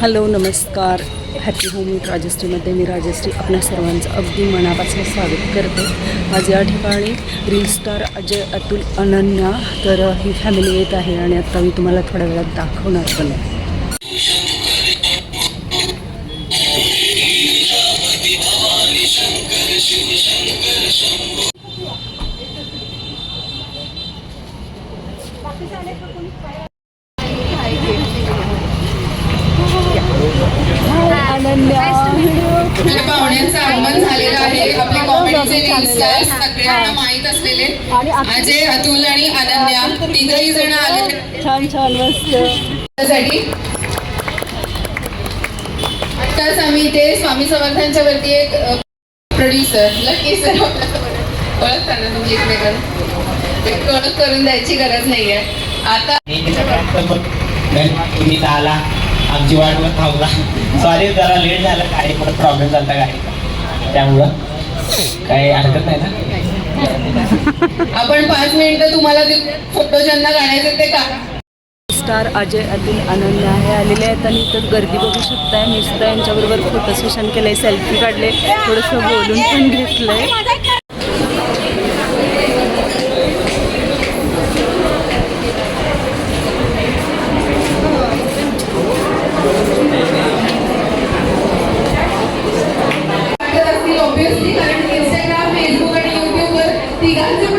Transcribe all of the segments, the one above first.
Hello नमस्कार happy home राजश्रीमध्ये मी राजश्री आपल्या सर्वांचं अगदी मनापासून स्वागत करते आज या ठिकाणी रील स्टार अजय अतुल अनन्या तर ही फॅमिली येत आहे आणि आत्ता मी तुम्हाला थोड्या वेळात दाखवणार पण आहे. आपल्या पाहुण्यांचं आगमन झालेलं आहे? आपले कॉमेडीचे रील स्टार सगळ्यांना माहीत असलेले अजय अतुल आणि अनन्या. तिघही जण आले. छान छानसाठी आत्ताच आम्ही इथे स्वामी समर्थांच्या वरती एक प्रोड्युसर लकी सर ओळखता ना तुम्ही एकमेकांना? एक ओळख करून द्यायची गरज नाहीये. आता तुम्ही आला. आमची वाट पण थांबला सॉरी जरा लेट झालं. गाडी पण प्रॉब्लेम झाला गाडी त्यामुळं काही हरकत नाही ना? आपण पाच मिनिटं तुम्हाला फोटो ज्यांना काढायचे ते का स्टार अजय अतुल अनन्या हे आलेले आहेत आणि इथं गर्दी बघू शकताय. मी सुद्धा यांच्याबरोबर फोटो सेशन केलंय सेल्फी काढले थोडंसं बोलून पण घेतलंय. वाटत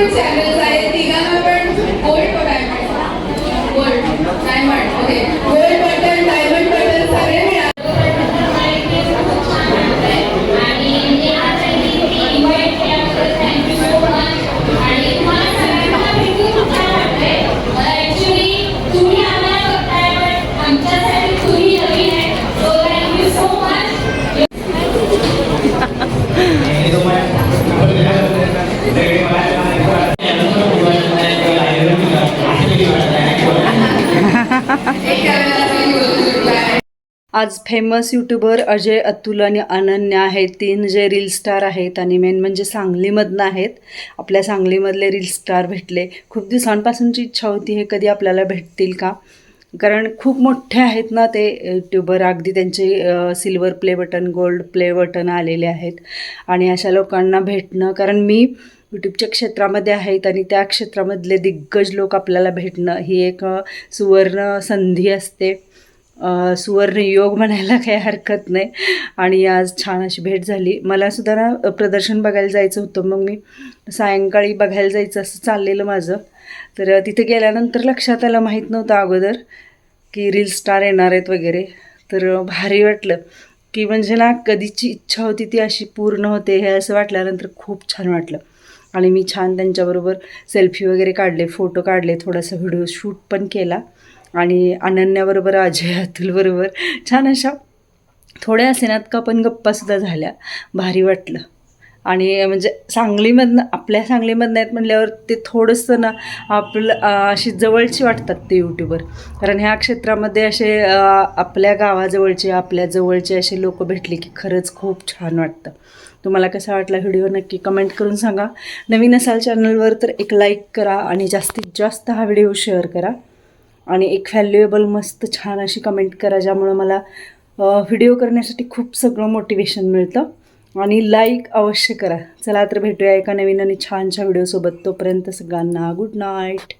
channel आज फेमस यूट्यूबर अजय अतुल आणि अनन्या हे तीन जे रील स्टार आहेत आणि मेन म्हणजे सांगलीमधनं आहेत. आपल्या सांगलीमधले रील स्टार भेटले. खूप दिवसांपासूनची इच्छा होती हे कधी आपल्याला भेटतील का? कारण खूप मोठे आहेत ना ते यूट्यूबर अगदी त्यांचे silver play button gold play button आलेले आहेत. आणि अशा लोकांना भेटणं कारण मी यूट्यूबच्या क्षेत्रामध्ये आहेत आणि त्या क्षेत्रामधले दिग्गज लोक आपल्याला भेटणं ही एक सुवर्ण संधी असते. सुवर्णयोग म्हणायला काही हरकत नाही. आणि आज छान अशी भेट झाली. मला सुद्धा ना प्रदर्शन बघायला जायचं होतं. मग मी सायंकाळी बघायला जायचं असं चाललेलं माझं. तर तिथे गेल्यानंतर लक्षात आलं माहीत नव्हतं अगोदर की रील स्टार येणार आहेत वगैरे. तर भारी वाटलं की म्हणजे ना कधीची इच्छा होती ती अशी पूर्ण होते हे असं वाटल्यानंतर खूप छान वाटलं. आणि मी छान त्यांच्याबरोबर सेल्फी वगैरे काढले फोटो काढले थोडासा व्हिडिओ शूट पण केला. आणि अनन्याबरोबर अजय अतुलबरोबर छान अशा थोड्या असेनात का पण गप्पासुद्धा झाल्या. भारी वाटलं. आणि म्हणजे सांगलीमधनं आपल्या सांगलीमधनं आहेत म्हटल्यावर ते थोडंसं ना आपलं अशी जवळची वाटतात ते यूट्यूबर कारण ह्या क्षेत्रामध्ये असे आपल्या गावाजवळचे आपल्या जवळचे असे लोक भेटले की खरंच खूप छान वाटतं. तुम्हाला कसा वाटला व्हिडिओ नक्की कमेंट करून सांगा. नवीन असाल चॅनलवर तर एक लाईक करा आणि जास्तीत जास्त हा व्हिडिओ शेअर करा. आणि एक व्हॅल्युएबल मस्त छान अशी कमेंट करा ज्यामुळं मला व्हिडिओ करण्यासाठी खूप सगळं मोटिवेशन मिळतं. आणि लाईक अवश्य करा. चला तर भेटूया एका नवीन आणि छानशा व्हिडिओसोबत तोपर्यंत सगळ्यांना गुड नाईट